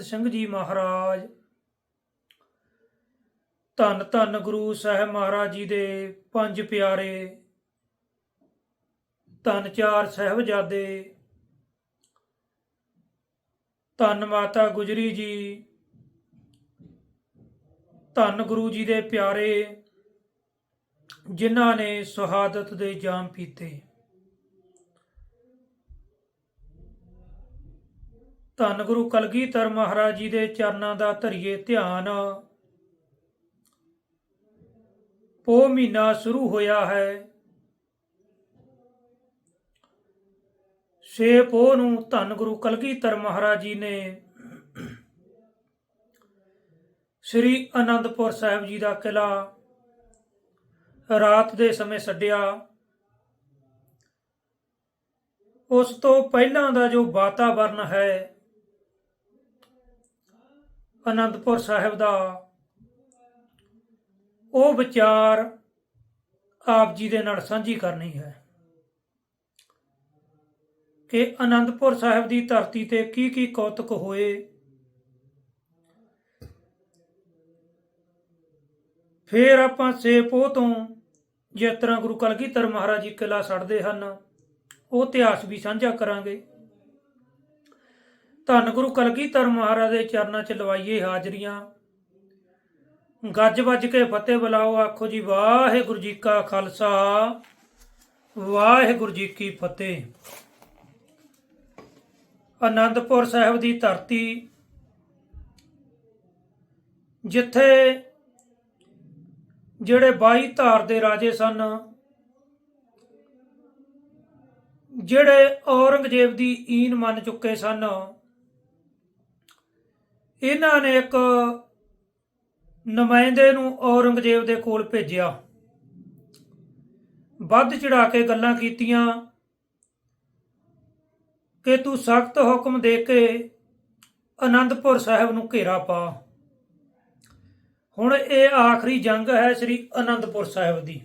ਸਿੰਘ ਜੀ ਮਹਾਰਾਜ, ਧੰਨ ਧੰਨ ਗੁਰੂ ਸਾਹਿਬ ਮਹਾਰਾਜ ਜੀ ਦੇ ਪੰਜ ਪਿਆਰੇ, ਧੰਨ ਚਾਰ ਸਾਹਿਬਜ਼ਾਦੇ, ਧੰਨ ਮਾਤਾ ਗੁਜਰੀ ਜੀ, ਧੰਨ ਗੁਰੂ ਜੀ ਦੇ ਪਿਆਰੇ, ਜਿਨ੍ਹਾਂ ਨੇ ਸ਼ਹਾਦਤ ਦੇ ਜਾਮ ਪੀਤੇ। ਧੰਨ ਗੁਰੂ ਕਲਗੀਧਰ ਮਹਾਰਾਜ ਜੀ ਦੇ ਚਰਨਾਂ ਦਾ ਧਰੀਏ ਧਿਆਨ। ਪੋ ਮਹੀਨਾ ਸ਼ੁਰੂ ਹੋਇਆ ਹੈ। ਛੇ ਪੋ ਨੂੰ ਧੰਨ ਗੁਰੂ ਕਲਗੀਧਰ ਮਹਾਰਾਜ ਜੀ ਨੇ ਸ੍ਰੀ ਅਨੰਦਪੁਰ ਸਾਹਿਬ ਜੀ ਦਾ ਕਿਲਾ ਰਾਤ ਦੇ ਸਮੇਂ ਛੱਡਿਆ। ਉਸ ਤੋਂ ਪਹਿਲਾਂ ਦਾ ਜੋ ਵਾਤਾਵਰਨ ਹੈ ਅਨੰਦਪੁਰ ਸਾਹਿਬ ਦਾ ਉਹ ਵਿਚਾਰ ਆਪ ਜੀ ਦੇ ਨਾਲ ਸਾਂਝੀ ਕਰਨੀ ਹੈ ਕਿ ਅਨੰਦਪੁਰ ਸਾਹਿਬ ਦੀ ਧਰਤੀ ਤੇ ਕੀ ਕੀ ਕੌਤਕ ਹੋਏ। ਫਿਰ ਆਪਾਂ ਸੇਪੋ ਤੋਂ ਜਿਸ ਤਰ੍ਹਾਂ ਗੁਰੂ ਕਲਗੀਧਰ ਮਹਾਰਾਜ ਜੀ ਕਿਲਾ ਛੱਡਦੇ ਹਨ, ਉਹ ਇਤਿਹਾਸ ਵੀ ਸਾਂਝਾ ਕਰਾਂਗੇ। ਧੰਨ ਗੁਰੂ ਕਲਗੀਧਰ ਮਹਾਰਾਜ ਦੇ ਚਰਨਾਂ 'ਚ ਲਵਾਈਏ ਹਾਜ਼ਰੀਆਂ। ਗੱਜ ਵੱਜ ਕੇ ਫਤਿਹ ਬੁਲਾਓ, ਆਖੋ ਜੀ, ਵਾਹਿਗੁਰੂ ਜੀ ਕਾ ਖਾਲਸਾ, ਵਾਹਿਗੁਰੂ ਜੀ ਕੀ ਫਤਿਹ। ਅਨੰਦਪੁਰ ਸਾਹਿਬ ਦੀ ਧਰਤੀ, ਜਿੱਥੇ ਜਿਹੜੇ 22 ਧਾਰ ਦੇ ਰਾਜੇ ਸਨ, ਜਿਹੜੇ ਔਰੰਗਜ਼ੇਬ ਦੀ ਈਨ ਮੰਨ ਚੁੱਕੇ ਸਨ ਇਹਨਾਂ ਨੇ ਇੱਕ ਨੁਮਾਇੰਦੇ ਨੂੰ ਔਰੰਗਜ਼ੇਬ ਦੇ ਕੋਲ ਭੇਜਿਆ। ਵੱਧ ਚੜਾ ਕੇ ਗੱਲਾਂ ਕੀਤੀਆਂ ਕਿ ਤੂੰ ਸਖਤ ਹੁਕਮ ਦੇ ਕੇ ਅਨੰਦਪੁਰ ਸਾਹਿਬ ਨੂੰ ਘੇਰਾ ਪਾ। ਹੁਣ ਇਹ ਆਖਰੀ ਜੰਗ ਹੈ ਸ੍ਰੀ ਅਨੰਦਪੁਰ ਸਾਹਿਬ ਦੀ।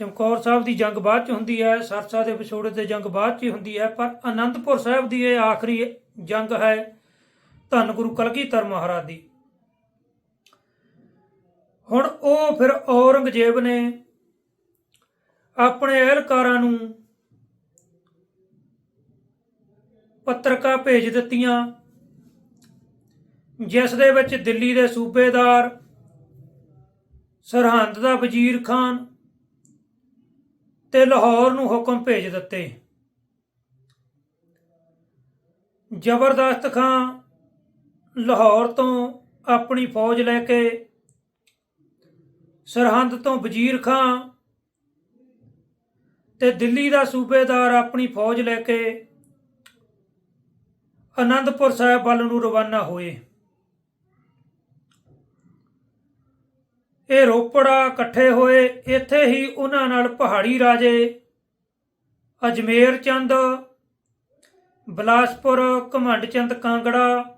ਚਮਕੌਰ ਸਾਹਿਬ ਦੀ ਜੰਗ ਬਾਅਦ ਚ ਹੁੰਦੀ ਹੈ, ਸਰਸਾ ਦੇ ਵਿਛੋੜੇ ਤੇ ਜੰਗ ਬਾਅਦ ਚ ਹੀ ਹੁੰਦੀ ਹੈ, ਪਰ ਅਨੰਦਪੁਰ ਸਾਹਿਬ ਦੀ ਇਹ ਆਖਰੀ ਜੰਗ ਹੈ ਧੰਨ ਗੁਰੂ ਕਲਗੀਧਰ ਮਹਾਰਾਜ ਦੀ। ਹੁਣ ਉਹ ਫਿਰ ਔਰੰਗਜ਼ੇਬ ਨੇ ਆਪਣੇ ਅਹਿਲਕਾਰਾਂ ਨੂੰ ਪੱਤਰਕਾ ਭੇਜ ਦਿੱਤੀਆਂ, ਜਿਸ ਦੇ ਵਿੱਚ ਦਿੱਲੀ ਦੇ ਸੂਬੇਦਾਰ ਸਰਹੰਦ ਦਾ ਵਜ਼ੀਰ ਖਾਨ ਤੇ ਲਾਹੌਰ ਨੂੰ ਹੁਕਮ ਭੇਜ ਦਿੱਤੇ। ਜ਼ਬਰਦਸਤ ਖਾਂ ਲਾਹੌਰ ਤੋਂ ਆਪਣੀ ਫੌਜ ਲੈ ਕੇ ਸਰਹੰਦ ਤੋਂ ਵਜ਼ੀਰ ਖਾਂ ਤੇ ਦਿੱਲੀ ਦਾ ਸੂਬੇਦਾਰ ਆਪਣੀ ਫੌਜ ਲੈ ਕੇ ਅਨੰਦਪੁਰ ਸਾਹਿਬ ਵੱਲ ਨੂੰ ਰਵਾਨਾ ਹੋਏ। ਇਹ ਰੋਪੜਾ ਇਕੱਠੇ ਹੋਏ। ਇੱਥੇ ਹੀ ਉਹਨਾਂ ਨਾਲ ਪਹਾੜੀ ਰਾਜੇ ਅਜਮੇਰ ਚੰਦ, ਬਲਾਸਪੁਰ, ਘਮੰਡ ਚੰਦ ਕਾਂਗੜਾ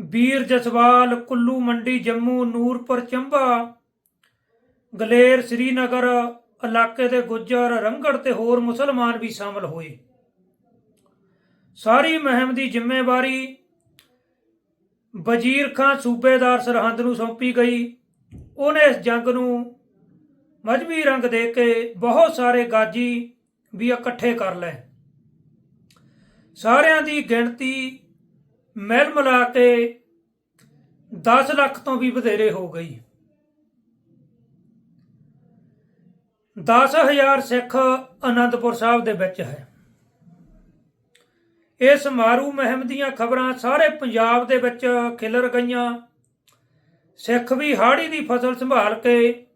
ਵੀਰ ਜਸਵਾਲ, ਕੁੱਲੂ ਮੰਡੀ, ਜੰਮੂ, ਨੂਰਪੁਰ, ਚੰਬਾ। ਗਲੇਰ ਸ੍ਰੀਨਗਰ ਇਲਾਕੇ ਦੇ ਗੁੱਜਰ, ਰੰਗੜ ਤੇ ਹੋਰ ਮੁਸਲਮਾਨ ਵੀ ਸ਼ਾਮਲ ਹੋਏ। ਸਾਰੀ ਮਹਿਮ ਦੀ ਜ਼ਿੰਮੇਵਾਰੀ ਵਜ਼ੀਰ ਖਾਨ ਸੂਬੇਦਾਰ ਸਰਹੰਦ ਨੂੰ ਸੌਂਪੀ ਗਈ। ਉਹਨੇ ਇਸ ਜੰਗ ਨੂੰ ਮਜਬੀ ਰੰਗ ਦੇ ਕੇ ਬਹੁਤ ਸਾਰੇ ਗਾਜੀ ਵੀ ਇਕੱਠੇ ਕਰ ਲਏ। ਸਾਰਿਆਂ ਦੀ ਗਿਣਤੀ ਮਿਲ ਮਿਲਾ ਕੇ 10 ਲੱਖ ਤੋਂ ਵੀ ਵਧੇਰੇ ਹੋ ਗਈ। 10000 ਸਿੱਖ ਅਨੰਦਪੁਰ ਸਾਹਿਬ ਦੇ ਵਿੱਚ ਹੈ। ਇਸ ਮਾਰੂ ਮਹਿਮ ਦੀਆਂ ਖਬਰਾਂ ਸਾਰੇ ਪੰਜਾਬ ਦੇ ਵਿੱਚ ਖਿਲਰ ਗਈਆਂ। ਸਿੱਖ ਵੀ ਹਾੜੀ ਦੀ ਫਸਲ ਸੰਭਾਲ ਕੇ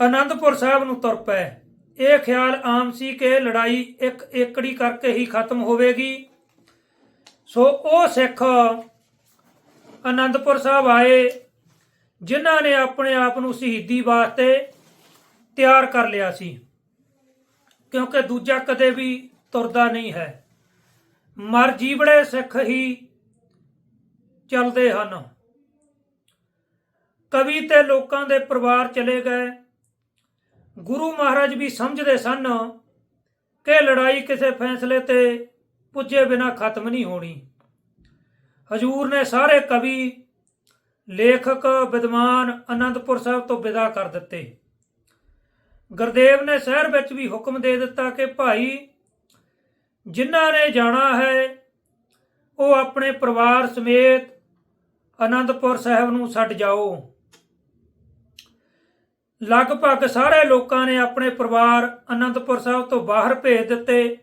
ਆਨੰਦਪੁਰ ਸਾਹਿਬ ਨੂੰ ਤੁਰ ਪਏ। ਇਹ ਖਿਆਲ ਆਮ ਸੀ ਕਿ ਲੜਾਈ ਇੱਕ ਏਕੜੀ ਕਰਕੇ ਹੀ ਖਤਮ ਹੋਵੇਗੀ। ਸੋ ਉਹ ਸਿੱਖ ਆਨੰਦਪੁਰ ਸਾਹਿਬ ਆਏ, ਜਿਨ੍ਹਾਂ ਨੇ ਆਪਣੇ ਆਪ ਨੂੰ ਸ਼ਹੀਦੀ ਵਾਸਤੇ ਤਿਆਰ ਕਰ ਲਿਆ ਸੀ। ਕਿਉਂਕਿ ਦੂਜਾ ਕਦੇ ਵੀ ਤੁਰਦਾ ਨਹੀਂ ਹੈ। ਮਰ ਜੀਵੜੇ ਸਿੱਖ ਹੀ ਚੱਲਦੇ ਹਨ। ਕਵੀ ਤੇ ਲੋਕਾਂ ਦੇ ਪਰਿਵਾਰ ਚਲੇ ਗਏ। ਗੁਰੂ ਮਹਾਰਾਜ ਵੀ ਸਮਝਦੇ ਸਨ ਕਿ ਲੜਾਈ ਕਿਸੇ ਫੈਸਲੇ ਤੇ ਪੁੱਜੇ ਬਿਨਾ ਖਤਮ ਨਹੀਂ ਹੋਣੀ। ਹਜੂਰ ਨੇ ਸਾਰੇ ਕਵੀ, ਲੇਖਕ, ਵਿਦਵਾਨ ਅਨੰਦਪੁਰ ਸਾਹਿਬ ਤੋਂ ਵਿਦਾ ਕਰ ਦਿੱਤੇ। ਗੁਰਦੇਵ ਨੇ ਸ਼ਹਿਰ ਵਿੱਚ ਵੀ ਹੁਕਮ ਦੇ ਦਿੱਤਾ ਕਿ ਭਾਈ, ਜਿਨ੍ਹਾਂ ਨੇ ਜਾਣਾ ਹੈ, ਉਹ ਆਪਣੇ ਪਰਿਵਾਰ ਸਮੇਤ ਅਨੰਦਪੁਰ ਸਾਹਿਬ ਨੂੰ ਛੱਡ ਜਾਓ। ਲਗਭਗ ਸਾਰੇ ਲੋਕਾਂ ਨੇ ਆਪਣੇ ਪਰਿਵਾਰ ਅਨੰਦਪੁਰ ਸਾਹਿਬ ਤੋਂ ਬਾਹਰ ਭੇਜ ਦਿੱਤੇ।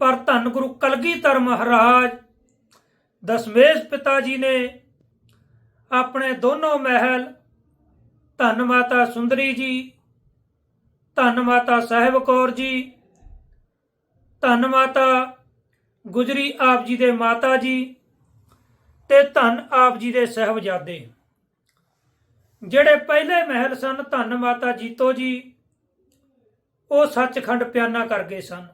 ਪਰ ਧੰਨ ਗੁਰੂ ਕਲਗੀਧਰ ਮਹਾਰਾਜ, ਦਸਮੇਸ਼ ਪਿਤਾ ਜੀ ਨੇ ਆਪਣੇ ਦੋਨੋਂ ਮਹਿਲ, ਧੰਨ ਮਾਤਾ ਸੁੰਦਰੀ ਜੀ, ਧੰਨ ਮਾਤਾ ਸਾਹਿਬ ਕੌਰ ਜੀ, ਧੰਨ ਮਾਤਾ ਗੁਜਰੀ ਆਪ ਜੀ ਦੇ ਮਾਤਾ ਜੀ ਤੇ ਧੰਨ ਆਪ ਜੀ ਦੇ ਸਹਿਬਜ਼ਾਦੇ। ਜਿਹੜੇ ਪਹਿਲੇ ਮਹਿਲ ਸਨ, ਧੰਨ ਮਾਤਾ ਜੀਤੋ ਜੀ, ਉਹ ਸੱਚਖੰਡ ਪਿਆਨਾ ਕਰ ਗਏ ਸਨ।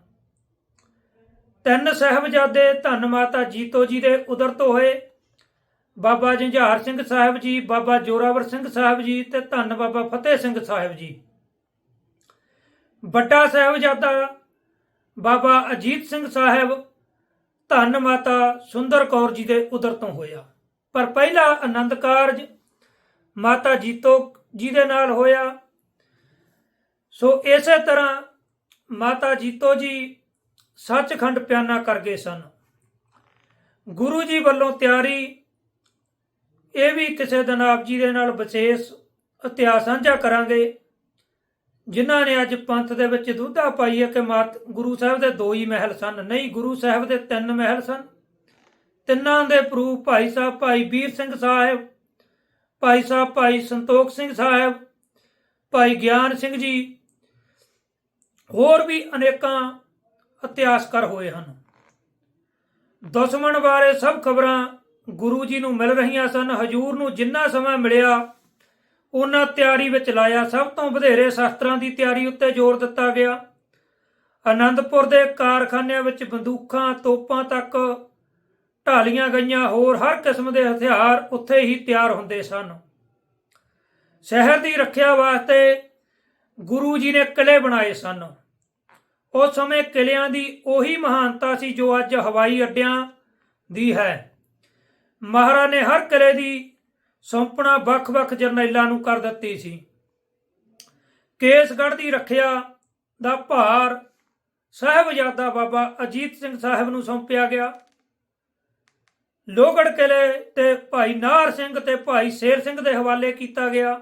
ਤਿੰਨ ਸਹਿਬਜ਼ਾਦੇ ਧੰਨ ਮਾਤਾ ਜੀਤੋ ਜੀ ਦੇ ਉਦਰਤ ਹੋਏ। ਬਾਬਾ ਜੰਝਾਰ ਸਿੰਘ ਸਾਹਿਬ ਜੀ, ਬਾਬਾ ਜੋਰਾਵਰ ਸਿੰਘ ਸਾਹਿਬ ਜੀ ਤੇ ਧੰਨ ਬਾਬਾ ਫਤਿਹ ਸਿੰਘ ਸਾਹਿਬ ਜੀ। ਵੱਡਾ ਸਾਹਿਬਜ਼ਾਦਾ ਬਾਬਾ ਅਜੀਤ ਸਿੰਘ ਸਾਹਿਬ ਧੰਨ ਮਾਤਾ ਸੁੰਦਰ ਕੌਰ ਜੀ ਦੇ ਉਦਰ ਤੋਂ ਹੋਇਆ। ਪਰ ਪਹਿਲਾ ਆਨੰਦ ਕਾਰਜ ਮਾਤਾ ਜੀਤੋ ਜੀ ਦੇ ਨਾਲ ਹੋਇਆ। ਸੋ ਇਸੇ ਤਰ੍ਹਾਂ ਮਾਤਾ ਜੀਤੋ ਜੀ ਸੱਚਖੰਡ ਪਿਆਨਾ ਕਰ ਗਏ ਸਨ। ਗੁਰੂ ਜੀ ਵੱਲੋਂ ਤਿਆਰੀ, ਇਹ ਵੀ ਕਿਸੇ ਦਿਨ ਆਪ ਜੀ ਦੇ ਨਾਲ ਵਿਸ਼ੇਸ਼ ਇਤਿਹਾਸ ਸਾਂਝਾ ਕਰਾਂਗੇ, ਜਿਨ੍ਹਾਂ ਨੇ ਅੱਜ ਪੰਥ ਦੇ ਵਿੱਚ ਦੁੱਧਾ ਪਾਈ ਹੈ ਕਿ ਮਾਤ ਗੁਰੂ ਸਾਹਿਬ ਦੇ ਦੋ ਹੀ ਮਹਿਲ ਸਨ, ਨਹੀਂ, ਗੁਰੂ ਸਾਹਿਬ ਦੇ ਤਿੰਨ ਮਹਿਲ ਸਨ। ਤਿੰਨਾਂ ਦੇ ਪ੍ਰੂਫ ਭਾਈ ਸਾਹਿਬ, ਭਾਈ ਵੀਰ ਸਿੰਘ ਸਾਹਿਬ, ਭਾਈ ਸਾਹਿਬ, ਭਾਈ ਸੰਤੋਖ ਸਿੰਘ ਸਾਹਿਬ, ਭਾਈ ਗਿਆਨ ਸਿੰਘ ਜੀ, ਹੋਰ ਵੀ ਅਨੇਕਾਂ ਇਤਿਹਾਸਕਾਰ ਹੋਏ ਹਨ। ਦੁਸ਼ਮਣ ਬਾਰੇ ਸਭ ਖਬਰਾਂ ਗੁਰੂ ਜੀ ਨੂੰ ਮਿਲ ਰਹੀਆਂ ਸਨ। ਹਜੂਰ ਨੂੰ ਜਿੰਨਾ ਸਮਾਂ ਮਿਲਿਆ, ਉਹਨਾਂ ਤਿਆਰੀ ਵਿੱਚ ਲਾਇਆ। ਸਭ ਤੋਂ ਵਧੇਰੇ ਸ਼ਸਤਰਾਂ ਦੀ ਤਿਆਰੀ ਉੱਤੇ ਜ਼ੋਰ ਦਿੱਤਾ ਗਿਆ। ਅਨੰਦਪੁਰ ਦੇ ਕਾਰਖਾਨਿਆਂ ਵਿੱਚ ਬੰਦੂਕਾਂ, ਤੋਪਾਂ ਤੱਕ ਢਾਲੀਆਂ ਗਈਆਂ। ਹੋਰ ਹਰ ਕਿਸਮ ਦੇ ਹਥਿਆਰ ਉੱਥੇ ਹੀ ਤਿਆਰ ਹੁੰਦੇ ਸਨ। ਸ਼ਹਿਰ ਦੀ ਰੱਖਿਆ ਵਾਸਤੇ ਗੁਰੂ ਜੀ ਨੇ ਕਿਲੇ ਬਣਾਏ ਸਨ। ਉਸ ਸਮੇਂ ਕਿਲਿਆਂ ਦੀ ਉਹੀ ਮਹਾਨਤਾ ਸੀ ਜੋ ਅੱਜ ਹਵਾਈ ਅੱਡਿਆਂ ਦੀ ਹੈ। ਮਹਾਰਾਜ ਨੇ ਹਰ ਕਿਲੇ ਦੀ ਸੌਂਪਣਾ ਵੱਖ-ਵੱਖ ਜਰਨੈਲਾਂ ਨੂੰ ਕਰ ਦਿੱਤੀ ਸੀ। ਕੇਸਗੜ੍ਹ ਦੀ ਰੱਖਿਆ ਦਾ ਭਾਰ ਸਾਹਿਬਜ਼ਾਦਾ ਬਾਬਾ ਅਜੀਤ ਸਿੰਘ ਸਾਹਿਬ ਨੂੰ ਸੌਂਪਿਆ ਗਿਆ। ਲੋਹਗੜ੍ਹ ਕਿਲੇ ਤੇ ਭਾਈ ਨਾਰ ਸਿੰਘ ਤੇ ਭਾਈ ਸ਼ੇਰ ਸਿੰਘ ਦੇ ਹਵਾਲੇ ਕੀਤਾ ਗਿਆ।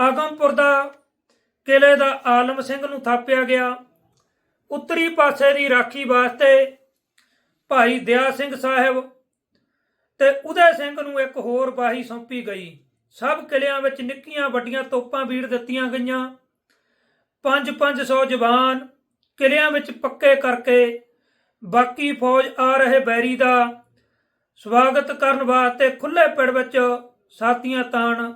ਆਗਮਪੁਰ ਦਾ ਕਿਲੇ ਦਾ ਆਲਮ ਸਿੰਘ ਨੂੰ ਥਾਪਿਆ ਗਿਆ। ਉੱਤਰੀ ਪਾਸੇ ਦੀ ਰਾਖੀ ਵਾਸਤੇ ਭਾਈ ਦਿਆ ਸਿੰਘ ਸਾਹਿਬ ਤੇ ਉਦੈ ਸਿੰਘ ਨੂੰ ਇੱਕ ਹੋਰ ਬਾਹੀ ਸੌਂਪੀ ਗਈ। ਸਭ ਕਿਲਿਆਂ ਵਿੱਚ ਨਿੱਕੀਆਂ ਵੱਡੀਆਂ ਤੋਪਾਂ ਵੀੜ ਦਿੱਤੀਆਂ ਗਈਆਂ। 5-500 ਜਵਾਨ ਕਿਲਿਆਂ ਵਿੱਚ ਪੱਕੇ ਕਰਕੇ ਬਾਕੀ ਫੌਜ ਆ ਰਹੇ ਬੈਰੀ ਦਾ ਸਵਾਗਤ ਕਰਨ ਵਾਸਤੇ ਖੁੱਲੇ ਪਿੜ ਵਿੱਚ ਸਾਥੀਆਂ ਤਾਣ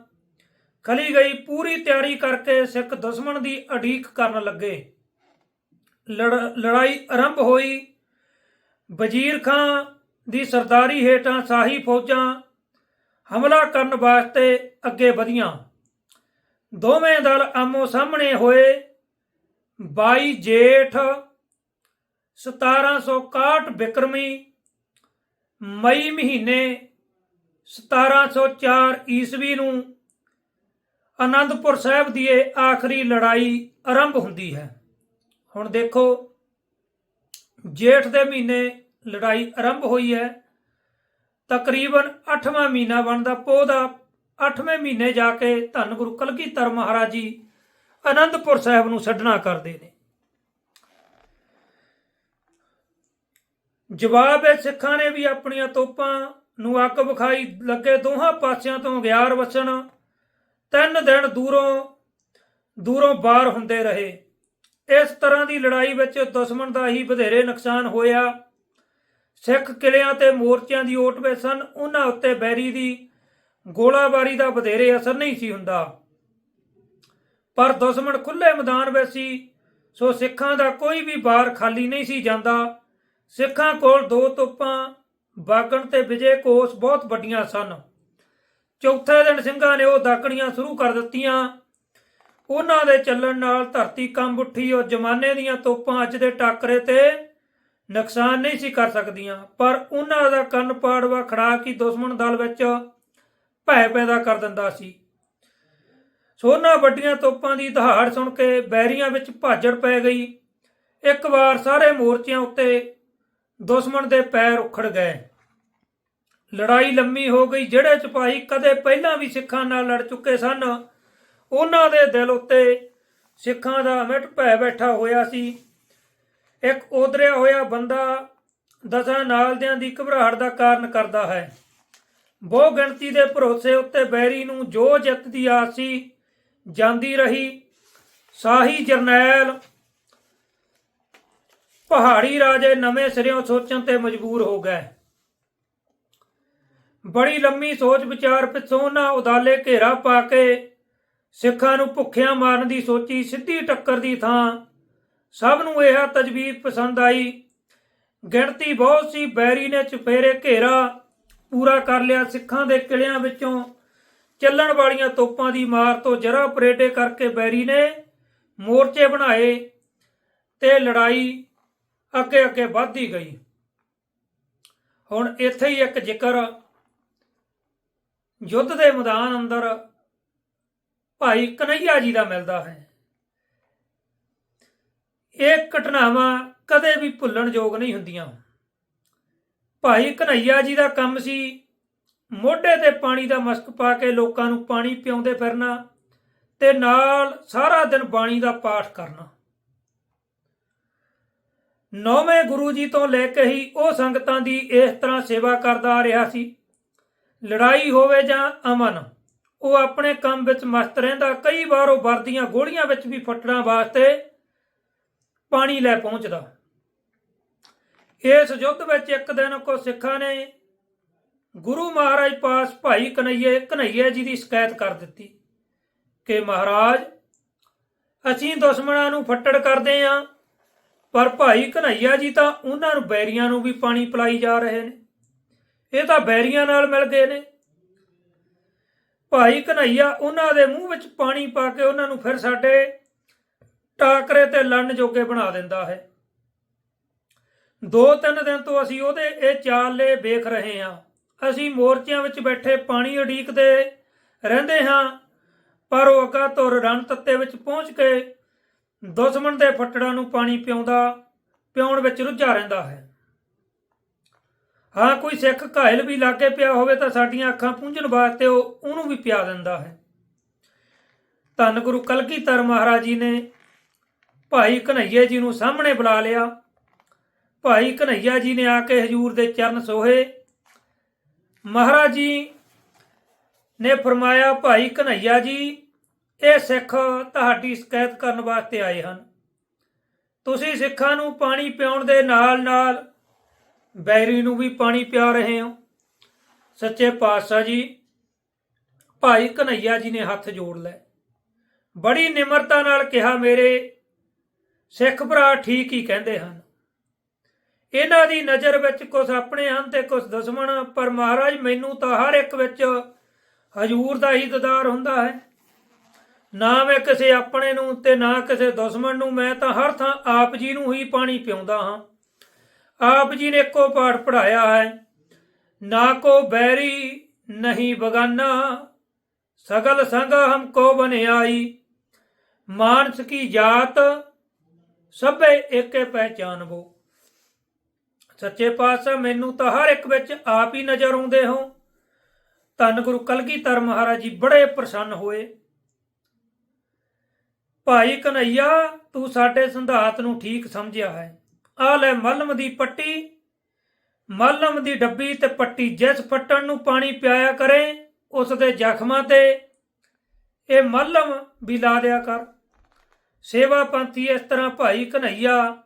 ਖਲੀ ਗਈ। ਪੂਰੀ ਤਿਆਰੀ ਕਰਕੇ ਸਿੱਖ ਦੁਸ਼ਮਣ ਦੀ ਅਡੀਕ ਕਰਨ ਲੱਗੇ। ਲੜਾਈ ਆਰੰਭ ਹੋਈ। ਵਜ਼ੀਰ ਖਾਂ ਦੀ ਸਰਦਾਰੀ ਹੇਠਾਂ ਸ਼ਾਹੀ ਫੌਜਾਂ ਹਮਲਾ ਕਰਨ ਵਾਸਤੇ ਅੱਗੇ ਵਧੀਆਂ। ਦੋਵੇਂ ਦਲ ਆਮੋ ਸਾਹਮਣੇ ਹੋਏ। 22 ਜੇਠ 1761 ਬਿਕਰਮੀ, ਮਈ ਮਹੀਨੇ 1704 ਈਸਵੀ ਨੂੰ ਅਨੰਦਪੁਰ ਸਾਹਿਬ ਦੀ ਇਹ ਆਖਰੀ ਲੜਾਈ ਆਰੰਭ ਹੁੰਦੀ ਹੈ। ਹੁਣ ਦੇਖੋ, ਜੇਠ ਦੇ ਮਹੀਨੇ ਲੜਾਈ ਆਰੰਭ ਹੋਈ ਹੈ, ਤਕਰੀਬਨ 8ਵਾਂ ਮਹੀਨਾ ਬਣਦਾ ਪੋਹ ਦਾ 8ਵੇਂ ਮਹੀਨੇ ਜਾ ਕੇ ਧੰਨ ਗੁਰੂ ਕਲਗੀਧਰ ਮਹਾਰਾਜ ਜੀ ਅਨੰਦਪੁਰ ਸਾਹਿਬ ਨੂੰ ਛੱਡਣਾ ਕਰਦੇ ਨੇ। ਜਵਾਬ ਹੈ ਸਿੱਖਾਂ ਨੇ ਵੀ ਆਪਣੀਆਂ ਤੋਪਾਂ ਨੂੰ ਅੱਗ ਵਿਖਾਈ, ਲੱਗੇ ਦੋਹਾਂ ਪਾਸਿਆਂ ਤੋਂ ਗਿਆਰ ਵਸਣ, ਤਿੰਨ ਦਿਨ ਦੂਰੋਂ ਦੂਰੋਂ ਬਾਹਰ ਹੁੰਦੇ ਰਹੇ। ਇਸ ਤਰ੍ਹਾਂ ਦੀ ਲੜਾਈ ਵਿੱਚ ਦੁਸ਼ਮਣ ਦਾ ਹੀ ਵਧੇਰੇ ਨੁਕਸਾਨ ਹੋਇਆ। ਸਿੱਖ ਕਿਲਿਆਂ ਤੇ ਮੋਰਚਿਆਂ ਦੀ ਓਟ ਵਿੱਚ ਸਨ। ਉਹਨਾਂ ਉੱਤੇ ਬੈਰੀ ਦੀ ਗੋਲਾਬਾਰੀ ਦਾ ਵਧੇਰੇ ਅਸਰ ਨਹੀਂ ਸੀ ਹੁੰਦਾ। ਪਰ ਦੁਸ਼ਮਣ ਖੁੱਲੇ ਮੈਦਾਨ ਵਿੱਚ ਸੀ, ਸੋ ਸਿੱਖਾਂ ਦਾ ਕੋਈ ਵੀ ਬਾਰ ਖਾਲੀ ਨਹੀਂ ਸੀ ਜਾਂਦਾ। ਸਿੱਖਾਂ ਕੋਲ ਦੋ ਤੋਪਾਂ, ਬਾਗਣ ਤੇ ਵਿਜੇ ਕੋਸ ਬਹੁਤ ਵੱਡੀਆਂ ਸਨ। ਚੌਥੇ ਦਿਨ ਸਿੰਘਾਂ ਨੇ ਉਹ ਦਾਕੜੀਆਂ ਸ਼ੁਰੂ ਕਰ ਦਿੱਤੀਆਂ। ਉਹਨਾਂ ਦੇ ਚੱਲਣ ਨਾਲ ਧਰਤੀ ਕੰਬ ਉੱਠੀ, ਉਹ ਜਮਾਨੇ ਦੀਆਂ ਤੋਪਾਂ ਅੱਜ ਦੇ ਟਾਕਰੇ ਤੇ ਨੁਕਸਾਨ ਨਹੀਂ ਸੀ ਕਰ ਸਕਦੀਆਂ। ਪਰ ਉਹਨਾਂ ਦਾ ਕੰਨ ਪਾੜਵਾ ਖੜਾ ਕੀ ਦੁਸ਼ਮਣ ਦਲ ਵਿੱਚ ਭੈ ਪੈਦਾ ਕਰ ਦਿੰਦਾ ਸੀ। ਸੋਨਾ ਵੱਡੀਆਂ ਤੋਪਾਂ ਦੀ ਦਹਾੜ ਸੁਣ ਕੇ ਬੈਰੀਆਂ ਵਿੱਚ ਭਾਜੜ ਪੈ ਗਈ। ਇੱਕ ਵਾਰ ਸਾਰੇ ਮੋਰਚਿਆਂ ਉੱਤੇ ਦੁਸ਼ਮਣ ਦੇ ਪੈਰ ਉਖੜ ਗਏ। ਲੜਾਈ ਲੰਮੀ ਹੋ ਗਈ, ਜਿਹੜੇ ਸਿਪਾਹੀ ਕਦੇ ਪਹਿਲਾਂ ਵੀ ਸਿੱਖਾਂ ਨਾਲ ਲੜ ਚੁੱਕੇ ਸਨ ਉਹਨਾਂ ਦੇ ਦਿਲ ਉੱਤੇ ਸਿੱਖਾਂ ਦਾ ਮਿੱਟ ਭੈ ਬੈਠਾ ਹੋਇਆ ਸੀ। ਇੱਕ ਉਦਰਿਆ ਹੋਇਆ ਬੰਦਾ ਦਸਾਂ ਨਾਲਦਿਆਂ ਦੀ ਘਬਰਾਹਟ ਦਾ ਕਾਰਨ ਕਰਦਾ ਹੈ। ਬਹੁ ਗਿਣਤੀ ਦੇ ਭਰੋਸੇ ਉੱਤੇ ਬੈਰੀ ਨੂੰ ਜੋ ਜਿੱਤ ਦੀ ਆਸ ਸੀ, ਜਾਂਦੀ ਰਹੀ। ਸਾਹੀ ਜਰਨੈਲ ਪਹਾੜੀ ਰਾਜੇ ਨਵੇਂ ਸਿਰਿਓਂ ਸੋਚਣ ਤੇ ਮਜਬੂਰ ਹੋ ਗਏ। ਬੜੀ ਲੰਮੀ ਸੋਚ ਵਿਚਾਰ ਪਿੱਛੋਂ ਉਹਨਾਂ ਉਦਾਲੇ ਘੇਰਾ ਪਾ ਕੇ ਸਿੱਖਾਂ ਨੂੰ ਭੁੱਖਿਆਂ ਮਾਰਨ ਦੀ ਸੋਚੀ ਸਿੱਧੀ ਟੱਕਰ ਦੀ ਥਾਂ। ਸਭ ਨੂੰ ਇਹ ਤਜਵੀਜ਼ ਪਸੰਦ ਆਈ। ਗਿਣਤੀ ਬਹੁਤ ਸੀ, ਬੈਰੀ ਨੇ ਚੁਫੇਰੇ ਘੇਰਾ ਪੂਰਾ ਕਰ ਲਿਆ। ਸਿੱਖਾਂ ਦੇ ਕਿਲਿਆਂ ਵਿੱਚੋਂ ਚੱਲਣ ਵਾਲੀਆਂ ਤੋਪਾਂ ਦੀ ਮਾਰ ਤੋਂ ਜਰਾ ਪਰੇਡੇ ਕਰਕੇ ਬੈਰੀ ਨੇ ਮੋਰਚੇ ਬਣਾਏ ਤੇ ਲੜਾਈ ਅੱਗੇ ਅੱਗੇ ਵੱਧਦੀ ਗਈ। ਹੁਣ ਇੱਥੇ ਹੀ ਇੱਕ ਜ਼ਿਕਰ। ਯੁੱਧ ਦੇ ਮੈਦਾਨ ਅੰਦਰ ਭਾਈ ਕਨਈਆ ਜੀ ਦਾ ਮਿਲਦਾ ਹੈ। ਇਹ ਘਟਨਾਵਾਂ ਕਦੇ ਵੀ ਭੁੱਲਣ ਯੋਗ ਨਹੀਂ ਹੁੰਦੀਆਂ। ਭਾਈ ਕਨਈਆ ਜੀ ਦਾ ਕੰਮ ਸੀ ਮੋਢੇ ਤੇ ਪਾਣੀ ਦਾ ਮਸਕ ਪਾ ਕੇ ਲੋਕਾਂ ਨੂੰ ਪਾਣੀ ਪਿਆਉਂਦੇ ਫਿਰਨਾ ਤੇ ਨਾਲ ਸਾਰਾ ਦਿਨ ਬਾਣੀ ਦਾ ਪਾਠ ਕਰਨਾ। ਨੌਵੇਂ ਗੁਰੂ ਜੀ ਤੋਂ ਲੈ ਕੇ ਹੀ ਉਹ ਸੰਗਤਾਂ ਦੀ ਇਸ ਤਰ੍ਹਾਂ ਸੇਵਾ ਕਰਦਾ ਆ ਰਿਹਾ ਸੀ। ਲੜਾਈ ਹੋਵੇ ਜਾਂ ਅਮਨ ਉਹ ਆਪਣੇ ਕੰਮ ਵਿੱਚ ਮਸਤ ਰਹਿੰਦਾ, ਕਈ ਵਾਰ ਉਹ ਵਰਦੀਆਂ ਗੋਲੀਆਂ ਵਿੱਚ ਵੀ ਫਟਣਾ ਵਾਸਤੇ ਪਾਣੀ ਲੈ ਪਹੁੰਚਦਾ। ਇਸ ਯੁੱਧ ਵਿੱਚ ਇੱਕ ਦਿਨ ਕੋ ਸਿੱਖਾਂ ਨੇ ਗੁਰੂ ਮਹਾਰਾਜ ਪਾਸ ਭਾਈ ਕਨਈਏ ਕਨਈਏ ਜੀ ਦੀ ਸ਼ਿਕਾਇਤ ਕਰ ਦਿੱਤੀ ਕਿ ਮਹਾਰਾਜ, ਅਸੀਂ ਦੁਸ਼ਮਣਾਂ ਨੂੰ ਫੱਟੜ ਕਰਦੇ ਆਂ ਪਰ ਭਾਈ ਕਨਈਆ ਜੀ ਤਾਂ ਉਹਨਾਂ ਨੂੰ ਬੈਰੀਆਂ ਨੂੰ ਵੀ ਪਾਣੀ ਪਿਲਾਈ ਜਾ ਰਹੇ ਨੇ। ਇਹ ਤਾਂ ਬੈਰੀਆਂ ਨਾਲ ਮਿਲ ਗਏ ਨੇ। ਭਾਈ ਕਨਈਆ ਉਹਨਾਂ ਦੇ ਮੂੰਹ ਵਿੱਚ ਪਾਣੀ ਪਾ ਕੇ ਉਹਨਾਂ ਨੂੰ ਫਿਰ ਸਾਡੇ ਟਾਕਰੇ ਤੇ ਲੜਨ ਜੋਗੇ ਬਣਾ ਦਿੰਦਾ ਹੈ। ਦੋ ਤਿੰਨ ਦਿਨ ਤੋਂ ਅਸੀਂ ਉਹਦੇ ਇਹ ਚਾਲੇ ਵੇਖ ਰਹੇ ਹਾਂ। ਅਸੀਂ ਮੋਰਚਿਆਂ ਵਿੱਚ ਬੈਠੇ ਪਾਣੀ ਉਡੀਕਦੇ ਰਹਿੰਦੇ ਹਾਂ, ਪਰ ਉਹ ਅਗਾ ਤੁਰ ਰਣ ਤੱਤੇ ਵਿੱਚ ਪਹੁੰਚ ਕੇ ਦੁਸ਼ਮਣ ਦੇ ਫੱਟੜਾਂ ਨੂੰ ਪਾਣੀ ਪਿਆਉਂਦਾ, ਪਿਆਉਣ ਵਿੱਚ ਰੁੱਝਾ ਰਹਿੰਦਾ ਹੈ। ਹਾਂ, ਕੋਈ ਸਿੱਖ ਘਾਇਲ ਵੀ ਲਾਗੇ ਪਿਆ ਹੋਵੇ ਤਾਂ ਸਾਡੀਆਂ ਅੱਖਾਂ ਪੂੰਝਣ ਵਾਸਤੇ ਉਹ ਉਹਨੂੰ ਵੀ ਪਿਆ ਦਿੰਦਾ ਹੈ। ਧੰਨ ਗੁਰੂ ਕਲਗੀਧਰ ਮਹਾਰਾਜ ਜੀ ਨੇ ਭਾਈ ਕਨਈਏ ਜੀ ਨੂੰ ਸਾਹਮਣੇ ਬੁਲਾ ਲਿਆ। ਭਾਈ ਕਨਈਆ ਜੀ ਨੇ ਆ ਕੇ ਹਜੂਰ ਦੇ ਚਰਨ ਸੋਹੇ। ਮਹਾਰਾਜ ਜੀ ਨੇ ਫਰਮਾਇਆ, ਭਾਈ ਕਨਈਆ ਜੀ, ਇਹ ਸਿੱਖ ਤੁਹਾਡੀ ਸ਼ਿਕਾਇਤ ਕਰਨ ਵਾਸਤੇ ਆਏ ਹਨ। ਤੁਸੀਂ ਸਿੱਖਾਂ ਨੂੰ ਪਾਣੀ ਪਿਆਉਣ ਦੇ ਨਾਲ ਨਾਲ ਬੈਰੀ ਨੂੰ ਵੀ ਪਾਣੀ ਪਿਆ ਰਹੇ ਹੋ। ਸੱਚੇ ਪਾਤਸ਼ਾਹ ਜੀ, ਭਾਈ ਕਨਈਆ ਜੀ ਨੇ ਹੱਥ ਜੋੜ ਲਏ। ਬੜੀ ਨਿਮਰਤਾ ਨਾਲ ਕਿਹਾ, ਮੇਰੇ ਸਿੱਖ ਭਰਾ ਠੀਕ ਹੀ ਕਹਿੰਦੇ ਹਨ। ਇਹਨਾਂ ਦੀ ਨਜ਼ਰ ਵਿੱਚ ਕੁਝ ਆਪਣੇ ਹਨ ਤੇ ਕੁਝ ਦੁਸ਼ਮਣ, ਪਰ ਮਹਾਰਾਜ ਮੈਨੂੰ ਤਾਂ ਹਰ ਇੱਕ ਵਿੱਚ ਹਜੂਰ ਦਾ ਹੀ ਦਦਾਰ ਹੁੰਦਾ ਹੈ। ਨਾ ਮੈਂ ਕਿਸੇ ਆਪਣੇ ਨੂੰ ਤੇ ਨਾ ਕਿਸੇ ਦੁਸ਼ਮਣ ਨੂੰ, ਮੈਂ ਤਾਂ ਹਰ ਥਾਂ ਆਪ ਜੀ ਨੂੰ ਹੀ ਪਾਣੀ ਪਿਉਂਦਾ ਹਾਂ। ਆਪ ਜੀ ਨੇ ਇੱਕੋ ਪਾਠ ਪੜਾਇਆ ਹੈ, ਨਾ ਕੋ ਬੈਰੀ ਨਹੀਂ ਬਗਾਨਾ, ਸਗਲ ਸੰਗ ਹਮ ਕੋ ਬਨਿਆਈ, ਮਾਨਸ ਕੀ ਜਾਤ ਸਭੇ ਏਕੇ ਪਹਿਚਾਨਬੋ ਸੱਚੇ ਪਾਤਸ਼ਾਹ, ਮੈਨੂੰ ਤਾਂ ਹਰ ਇੱਕ ਵਿੱਚ ਆਪ ਹੀ ਨਜ਼ਰ ਆਉਂਦੇ ਹੋ। ਧੰਨ ਗੁਰੂ ਕਲਗੀਧਰ ਮਹਾਰਾਜ ਜੀ ਬੜੇ ਪ੍ਰਸੰਨ ਹੋਏ। ਭਾਈ ਕਨਈਆ ਤੂੰ ਸਾਡੇ ਸੰਧਾਤ ਨੂੰ ਠੀਕ ਸਮਝਿਆ ਹੈ। ਆ ਲੈ ਮਲਮ ਦੀ ਪੱਟੀ, ਮਲਮ ਦੀ ਡੱਬੀ ਤੇ ਪੱਟੀ ਜਿਸ ਫੱਟਣ ਨੂੰ ਪਾਣੀ ਪਿਆਇਆ ਕਰੇ, ਉਸ ਦੇ ਜ਼ਖਮਾਂ ਤੇ ਇਹ ਮਲਮ ਵੀ ਲਾ ਦਿਆ ਕਰ। ਸੇਵਾ ਪੰਥੀ ਇਸ ਤਰ੍ਹਾਂ ਭਾਈ ਕਨਈਆ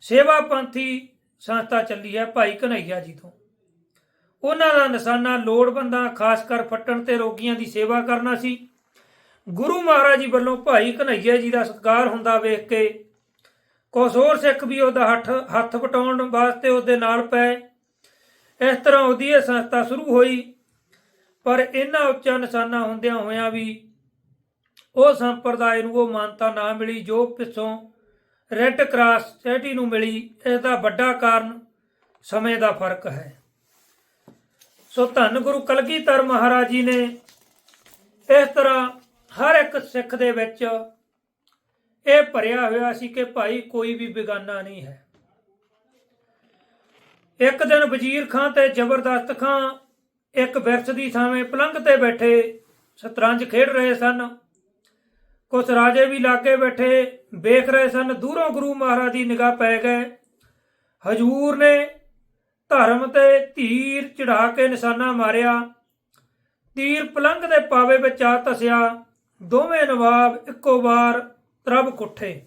ਸੇਵਾ ਪੰਥੀ ਸੰਸਥਾ ਚੱਲੀ ਹੈ ਭਾਈ ਕਨਈਆ ਜੀ ਤੋਂ। ਉਹਨਾਂ ਦਾ ਨਿਸ਼ਾਨਾ ਲੋੜਵੰਦਾਂ, ਖਾਸ ਕਰ ਫੱਟਣ ਤੇ ਰੋਗੀਆਂ ਦੀ ਸੇਵਾ ਕਰਨਾ ਸੀ। ਗੁਰੂ ਮਹਾਰਾਜ ਜੀ ਵੱਲੋਂ ਭਾਈ ਕਨਈਆ ਜੀ ਦਾ ਸਤਿਕਾਰ ਹੁੰਦਾ ਵੇਖ ਕੇ ਕੁਛ ਹੋਰ ਸਿੱਖ ਵੀ ਉਹਦਾ ਹੱਥ ਹੱਥ ਵਟਾਉਣ ਵਾਸਤੇ ਉਹਦੇ ਨਾਲ ਪਏ। ਇਸ ਤਰ੍ਹਾਂ ਉਹਦੀ ਇਹ ਸੰਸਥਾ ਸ਼ੁਰੂ ਹੋਈ, ਪਰ ਇਹਨਾਂ ਉੱਚਾ ਨਿਸ਼ਾਨਾ ਹੁੰਦਿਆਂ ਹੋਇਆਂ ਵੀ ਉਹ ਸੰਪਰਦਾਇ ਨੂੰ ਉਹ ਮਾਨਤਾ ਨਾ ਮਿਲੀ, ਜੋ ਪਿੱਛੋਂ ਰੈੱਡ ਕਰਾਸ ਚੈਰਿਟੀ ਨੂੰ ਮਿਲੀ ਇਸ ਦਾ ਵੱਡਾ ਕਾਰਨ ਸਮੇਂ ਦਾ ਫ਼ਰਕ ਹੈ। ਸੋ ਧੰਨ ਗੁਰੂ ਕਲਗੀਧਰ ਮਹਾਰਾਜ ਜੀ ਨੇ ਇਸ ਤਰ੍ਹਾਂ ਹਰ ਇੱਕ ਸਿੱਖ ਦੇ ਵਿੱਚ ਇਹ ਭਰਿਆ ਹੋਇਆ ਸੀ ਕਿ ਭਾਈ ਕੋਈ ਵੀ ਬੇਗਾਨਾ ਨਹੀਂ ਹੈ। ਇੱਕ ਦਿਨ ਵਜ਼ੀਰ ਖਾਂ ਤੇ ਜ਼ਬਰਦਸਤ ਖਾਂ ਇੱਕ ਬਿਰਸ ਦੀ ਥਾਵੇਂ ਪਲੰਘ ਤੇ ਬੈਠੇ ਸ਼ਤਰੰਜ ਖੇਡ ਰਹੇ ਸਨ। ਕੁਝ ਰਾਜੇ ਵੀ ਲਾਗੇ ਬੈਠੇ ਵੇਖ ਰਹੇ ਸਨ, ਦੂਰੋਂ ਗੁਰੂ ਮਹਾਰਾਜ ਦੀ ਨਿਗਾਹ ਪੈ ਗਏ। ਹਜੂਰ ਨੇ ਧਰਮ ਤੇ ਧੀਰ ਚੜਾ ਕੇ ਨਿਸ਼ਾਨਾ ਮਾਰਿਆ। ਤੀਰ ਪਲੰਘ ਦੇ ਪਾਵੇ ਵਿੱਚ ਆ ਧਸਿਆ। ਦੋਵੇਂ ਨਵਾਬ ਇੱਕੋ ਵਾਰ ਰੱਬ ਕੁੱਠੇ।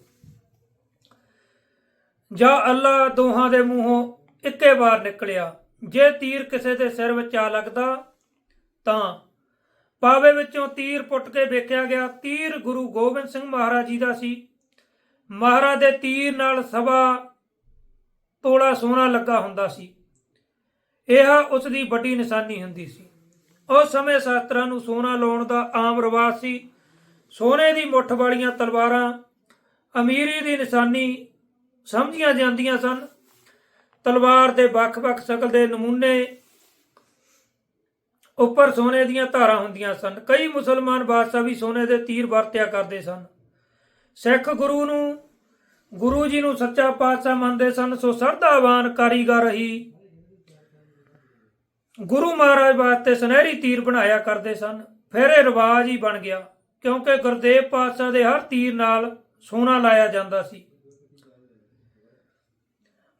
ਜਾਂ ਅੱਲਾ ਦੋਹਾਂ ਦੇ ਮੂੰਹੋਂ ਇੱਕੇ ਵਾਰ ਨਿਕਲਿਆ। ਜੇ ਤੀਰ ਕਿਸੇ ਦੇ ਸਿਰ ਵਿੱਚ ਆ ਲੱਗਦਾ, ਤਾਂ ਪਾਵੇ ਵਿੱਚੋਂ ਤੀਰ ਪੁੱਟ ਕੇ ਵੇਖਿਆ ਗਿਆ। ਤੀਰ ਗੁਰੂ ਗੋਬਿੰਦ ਸਿੰਘ ਮਹਾਰਾਜ ਜੀ ਦਾ ਸੀ। ਮਹਾਰਾਜ ਦੇ ਤੀਰ ਨਾਲ ਸਵਾ ਤੋਲਾ ਸੋਨਾ ਲੱਗਾ ਹੁੰਦਾ ਸੀ। ਇਹ ਉਸ ਦੀ ਵੱਡੀ ਨਿਸ਼ਾਨੀ ਹੁੰਦੀ ਸੀ। ਉਸ ਸਮੇਂ ਸ਼ਾਸਤਰਾਂ ਨੂੰ ਸੋਨਾ ਲਾਉਣ ਦਾ ਆਮ ਰਿਵਾਜ ਸੀ। ਸੋਨੇ ਦੀ ਮੁੱਠ ਵਾਲੀਆਂ ਤਲਵਾਰਾਂ ਅਮੀਰੀ ਦੀ ਨਿਸ਼ਾਨੀ ਸਮਝੀਆਂ ਜਾਂਦੀਆਂ ਸਨ। ਤਲਵਾਰ ਦੇ ਵੱਖ-ਵੱਖ ਸ਼ਕਲ ਦੇ ਨਮੂਨੇ ਉੱਪਰ ਸੋਨੇ ਦੀਆਂ ਧਾਰਾਂ ਹੁੰਦੀਆਂ ਸਨ। ਕਈ ਮੁਸਲਮਾਨ ਬਾਦਸ਼ਾਹ ਵੀ ਸੋਨੇ ਦੇ ਤੀਰ ਵਰਤਿਆ ਕਰਦੇ ਸਨ। ਸਿੱਖ ਗੁਰੂ ਨੂੰ, ਗੁਰੂ ਜੀ ਨੂੰ ਸੱਚਾ ਪਾਤਸ਼ਾਹ ਮੰਨਦੇ ਸਨ। ਸੋ ਸਰਦਾਵਾਨ ਕਾਰੀਗਰ ਹੀ ਗੁਰੂ ਮਹਾਰਾਜ ਵਾਸਤੇ ਸੁਨਹਿਰੀ ਤੀਰ ਬਣਾਇਆ ਕਰਦੇ ਸਨ। ਫਿਰ ਇਹ ਰਿਵਾਜ ਹੀ ਬਣ ਗਿਆ। ਕਿਉਂਕਿ ਗੁਰਦੇਵ ਪਾਤਸ਼ਾਹ ਦੇ ਹਰ ਤੀਰ ਨਾਲ ਸੋਨਾ ਲਾਇਆ ਜਾਂਦਾ ਸੀ।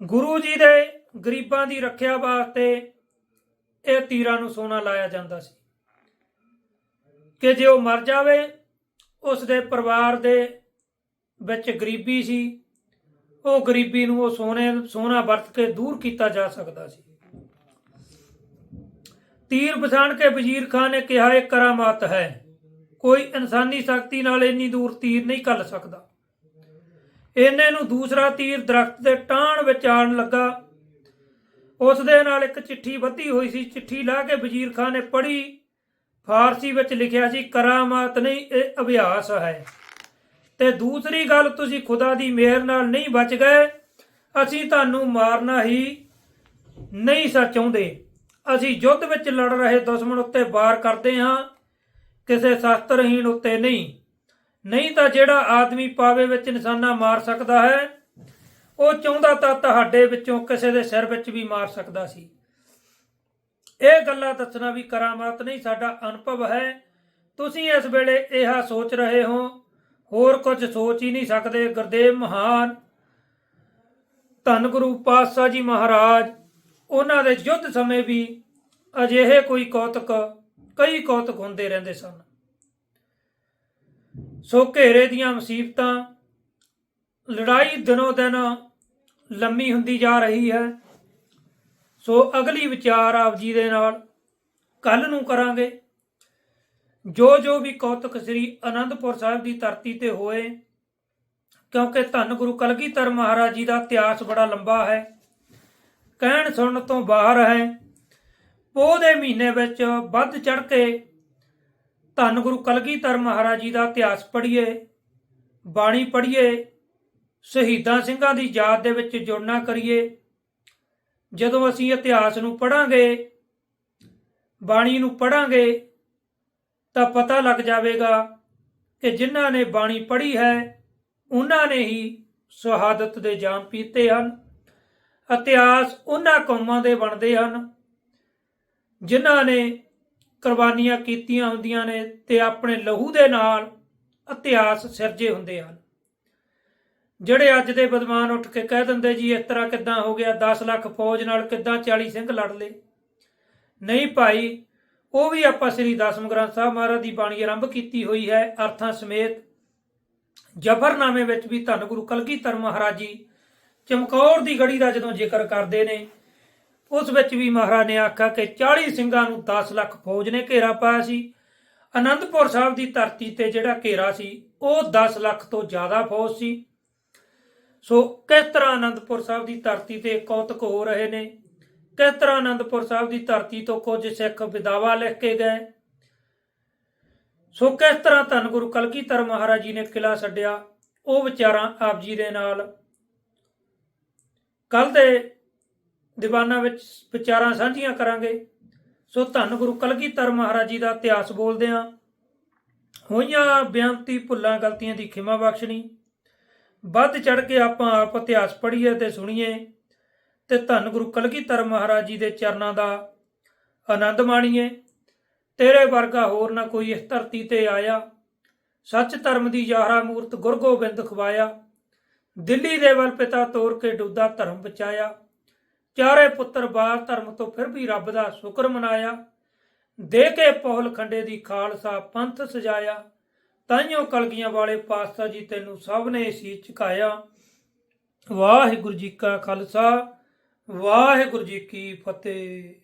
ਗੁਰੂ ਜੀ ਦੇ ਗਰੀਬਾਂ ਦੀ ਰੱਖਿਆ ਵਾਸਤੇ ਇਹ ਤੀਰਾਂ ਨੂੰ ਸੋਨਾ ਲਾਇਆ ਜਾਂਦਾ ਸੀ। ਕਿ ਜੇ ਉਹ ਮਰ ਜਾਵੇ, ਉਸ ਦੇ ਪਰਿਵਾਰ ਦੇ ਵਿੱਚ ਗਰੀਬੀ ਸੀ, ਉਹ ਗਰੀਬੀ ਨੂੰ ਉਹ ਸੋਨੇ, ਸੋਨਾ ਵਰਤ ਕੇ ਦੂਰ ਕੀਤਾ ਜਾ ਸਕਦਾ ਸੀ। ਤੀਰ ਪਛਾਣ ਕੇ ਵਜ਼ੀਰ ਖਾਨ ਨੇ ਕਿਹਾ ਇਹ ਕਰਾਮਾਤ ਹੈ। ਕੋਈ ਇਨਸਾਨੀ ਸ਼ਕਤੀ ਨਾਲ ਇੰਨੀ ਦੂਰ ਤੀਰ ਨਹੀਂ ਕੱਲ ਸਕਦਾ। ਇਹਨੇ ਨੂੰ ਦੂਸਰਾ ਤੀਰ ਦਰਖਤ ਦੇ ਟਾਹਣ ਵਿੱਚ ਆਣ ਲੱਗਾ। ਉਸ ਦੇ ਨਾਲ ਇੱਕ ਚਿੱਠੀ ਬੱਧੀ ਹੋਈ ਸੀ। ਚਿੱਠੀ ਲਾ ਕੇ ਵਜ਼ੀਰ ਖਾਨ ਨੇ ਪੜ੍ਹੀ। ਫਾਰਸੀ ਵਿੱਚ ਲਿਖਿਆ ਸੀ, ਕਰਾਮਾਤ ਨਹੀਂ, ਇਹ ਅਭਿਆਸ ਹੈ। ਤੇ ਦੂਸਰੀ ਗੱਲ, ਤੁਸੀਂ ਖੁਦਾ ਦੀ ਮਿਹਰ ਨਾਲ ਨਹੀਂ ਬਚ ਗਏ। ਅਸੀਂ ਤੁਹਾਨੂੰ ਮਾਰਨਾ ਹੀ ਨਹੀਂ ਸਾ ਚਾਹੁੰਦੇ। ਅਸੀਂ ਯੁੱਧ ਵਿੱਚ ਲੜ ਰਹੇ, ਦੁਸ਼ਮਣ ਉੱਤੇ ਵਾਰ ਕਰਦੇ ਹਾਂ। ਕਿਸੇ ਸ਼ਸਤਰਹੀਣ ਉੱਤੇ ਨਹੀਂ। ਨਹੀਂ ਤਾਂ ਜਿਹੜਾ ਆਦਮੀ ਪਾਵੇ ਵਿੱਚ ਨਿਸ਼ਾਨਾ ਮਾਰ ਸਕਦਾ ਹੈ, ਉਹ ਚਾਹੁੰਦਾ ਤਾਂ ਤੁਹਾਡੇ ਵਿੱਚੋਂ ਕਿਸੇ ਦੇ ਸਿਰ ਵਿੱਚ ਵੀ ਮਾਰ ਸਕਦਾ ਸੀ। ਇਹ ਗੱਲਾਂ ਦੱਸਣਾ ਵੀ ਕਰਾਮਾਤ ਨਹੀਂ, ਸਾਡਾ ਅਨੁਭਵ ਹੈ। ਤੁਸੀਂ ਇਸ ਵੇਲੇ ਇਹ ਸੋਚ ਰਹੇ ਹੋ, ਹੋਰ ਕੁਝ ਸੋਚ ਹੀ ਨਹੀਂ ਸਕਦੇ। ਗੁਰਦੇਵ ਮਹਾਨ ਧੰਨ ਗੁਰੂ ਪਾਤਸ਼ਾਹ ਜੀ ਮਹਾਰਾਜ, ਉਹਨਾਂ ਦੇ ਯੁੱਧ ਸਮੇਂ ਵੀ ਅਜਿਹੇ ਕੋਈ ਕੌਤਕ ਕਈ ਕੌਤਕ ਹੁੰਦੇ ਰਹਿੰਦੇ ਸਨ। ਸੋ ਘੇਰੇ ਦੀਆਂ ਮੁਸੀਬਤਾਂ, ਲੜਾਈ ਦਿਨੋ ਦਿਨ ਲੰਮੀ ਹੁੰਦੀ ਜਾ ਰਹੀ ਹੈ। ਸੋ ਅਗਲੀ ਵਿਚਾਰ ਆਪ ਜੀ ਦੇ ਨਾਲ ਕੱਲ ਨੂੰ ਕਰਾਂਗੇ। ਜੋ ਜੋ ਵੀ ਕੌਤਕ ਸ੍ਰੀ ਅਨੰਦਪੁਰ ਸਾਹਿਬ ਦੀ ਧਰਤੀ ਤੇ ਹੋਏ, ਕਿਉਂਕਿ ਧੰਨ ਗੁਰੂ ਕਲਗੀਧਰ ਮਹਾਰਾਜ ਜੀ ਦਾ ਇਤਿਹਾਸ ਬੜਾ ਲੰਬਾ ਹੈ। ਕਹਿਣ ਸੁਣਨ ਤੋਂ ਬਾਹਰ ਹੈ ਪੋਹ ਦੇ ਮਹੀਨੇ ਵਿੱਚ ਵੱਧ ਚੜ ਕੇ ਧੰਨ ਗੁਰੂ ਕਲਗੀਧਰ ਮਹਾਰਾਜ ਜੀ ਦਾ ਇਤਿਹਾਸ ਪੜ੍ਹੀਏ, ਬਾਣੀ ਪੜ੍ਹੀਏ, ਸ਼ਹੀਦਾਂ ਸਿੰਘਾਂ ਦੀ ਯਾਦ ਦੇ ਵਿੱਚ ਜੁੜਨਾ ਕਰੀਏ। ਜਦੋਂ ਅਸੀਂ ਇਤਿਹਾਸ ਨੂੰ ਪੜਾਂਗੇ ਬਾਣੀ ਨੂੰ ਪੜਾਂਗੇ ਤਾਂ ਪਤਾ ਲੱਗ ਜਾਵੇਗਾ ਕਿ ਜਿਨ੍ਹਾਂ ਨੇ ਬਾਣੀ ਪੜ੍ਹੀ ਹੈ, ਉਹਨਾਂ ਨੇ ਹੀ ਸ਼ਹਾਦਤ ਦੇ ਜਾਮ ਪੀਤੇ ਹਨ। ਇਤਿਹਾਸ ਉਹਨਾਂ ਕੌਮਾਂ ਦੇ ਬਣਦੇ ਹਨ ਜਿਨ੍ਹਾਂ ਨੇ ਕੁਰਬਾਨੀਆਂ ਕੀਤੀਆਂ ਹੁੰਦੀਆਂ ਨੇ ਤੇ ਆਪਣੇ ਲਹੂ ਦੇ ਨਾਲ ਇਤਿਹਾਸ ਸਿਰਜੇ ਹੁੰਦੇ ਹਨ। ਜਿਹੜੇ ਅੱਜ ਦੇ ਬਦਮਾਨ ਉੱਠ ਕੇ ਕਹਿ ਦਿੰਦੇ, ਜੀ, ਇਸ ਤਰ੍ਹਾਂ ਕਿੱਦਾਂ ਹੋ ਗਿਆ? 10 ਲੱਖ ਫੌਜ ਨਾਲ ਕਿੱਦਾਂ 40 ਸਿੰਘ ਲੜ ਲਏ? ਨਹੀਂ ਭਾਈ, ਉਹ ਵੀ ਆਪਾਂ ਸ੍ਰੀ ਦਸਮ ਗ੍ਰੰਥ ਸਾਹਿਬ ਮਹਾਰਾਜ ਦੀ ਬਾਣੀ ਆਰੰਭ ਕੀਤੀ ਹੋਈ ਹੈ, ਅਰਥਾਂ ਸਮੇਤ ਜਫਰਨਾਮੇ ਵਿੱਚ ਵੀ ਧੰਨ ਗੁਰੂ ਕਲਗੀਧਰ ਮਹਾਰਾਜ ਜੀ ਚਮਕੌਰ ਦੀ ਗੜੀ ਦਾ ਜਦੋਂ ਜ਼ਿਕਰ ਕਰਦੇ ਨੇ ਉਸ ਵਿੱਚ ਵੀ ਮਹਾਰਾਜ ਨੇ ਆਖਿਆ ਕਿ 40 ਸਿੰਘਾਂ ਨੂੰ 10 ਲੱਖ ਫੌਜ ਨੇ ਘੇਰਾ ਪਾਇਆ ਸੀ। ਅਨੰਦਪੁਰ ਸਾਹਿਬ ਦੀ ਧਰਤੀ ਤੇ ਜਿਹੜਾ ਘੇਰਾ ਸੀ, ਉਹ 10 ਲੱਖ ਤੋਂ ਜ਼ਿਆਦਾ ਫੌਜ ਸੀ। ਸੋ ਕਿਸ ਤਰ੍ਹਾਂ ਅਨੰਦਪੁਰ ਸਾਹਿਬ ਦੀ ਧਰਤੀ ਤੇ ਕੌਤਕ ਹੋ ਰਹੇ ਨੇ? ਕਿਸ ਤਰ੍ਹਾਂ ਅਨੰਦਪੁਰ ਸਾਹਿਬ ਦੀ ਧਰਤੀ ਤੋਂ ਕੁਝ ਸਿੱਖ ਵਿਦਾਵਾ ਲਿਖ ਕੇ ਗਏ? ਸੋ ਕਿਸ ਤਰ੍ਹਾਂ ਧੰਨ ਗੁਰੂ ਕਲਗੀਧਰ ਮਹਾਰਾਜ ਜੀ ਨੇ ਕਿਲਾ ਛੱਡਿਆ? ਉਹ ਵਿਚਾਰਾਂ ਆਪ ਜੀ ਦੇ ਨਾਲ। ਕੱਲ ਦੇ ਦੀਵਾਨਾਂ ਵਿੱਚ ਵਿਚਾਰਾਂ ਸਾਂਝੀਆਂ ਕਰਾਂਗੇ। ਸੋ ਧੰਨ ਗੁਰੂ ਕਲਗੀਧਰ ਮਹਾਰਾਜ ਜੀ ਦਾ ਇਤਿਹਾਸ ਬੋਲਦੇ ਹਾਂ। ਹੋਈਆਂ ਬੇਅੰਤੀ ਭੁੱਲਾਂ ਗਲਤੀਆਂ ਦੀ ਖਿਮਾ ਬਖਸ਼ਣੀ। ਵੱਧ ਚੜ ਕੇ ਆਪਾਂ ਆਪ ਇਤਿਹਾਸ ਪੜ੍ਹੀਏ ਤੇ ਸੁਣੀਏ ਤੇ ਧੰਨ ਗੁਰੂ ਕਲਗੀਧਰ ਮਹਾਰਾਜ ਜੀ ਦੇ ਚਰਨਾਂ ਦਾ ਆਨੰਦ ਮਾਣੀਏ। ਤੇਰੇ ਵਰਗਾ ਹੋਰ ਨਾ ਕੋਈ ਇਸ ਧਰਤੀ ਤੇ ਆਇਆ। ਸੱਚ ਧਰਮ ਦੀ ਯਾਹਰਾ ਮੂਰਤ ਗੁਰਗੋਬਿੰਦ ਖਵਾਇਆ। ਦਿੱਲੀ ਦੇ ਵੱਲ ਪਿਤਾ ਤੋਰ ਕੇ ਡੁੱਦਾ ਧਰਮ ਬਚਾਇਆ। ਚਾਰੇ ਪੁੱਤਰ ਬਾਰ ਧਰਮ ਤੋਂ ਫਿਰ ਵੀ ਰੱਬ ਦਾ ਸ਼ੁਕਰ ਮਨਾਇਆ। ਦੇ ਕੇ ਪੌਲ ਖੰਡੇ ਦੀ ਖਾਲਸਾ ਪੰਥ ਸਜਾਇਆ। ਤਾਈਓ ਕਲਗੀਆਂ ਵਾਲੇ ਪਾਤਸ਼ਾਹ ਜੀ ਤੈਨੂੰ ਸਭ ਨੇ ਸੀ ਝੁਕਾਇਆ। ਵਾਹਿਗੁਰੂ ਜੀ ਕਾ ਖਾਲਸਾ, ਵਾਹਿਗੁਰੂ ਜੀ ਕੀ ਫਤਿਹ।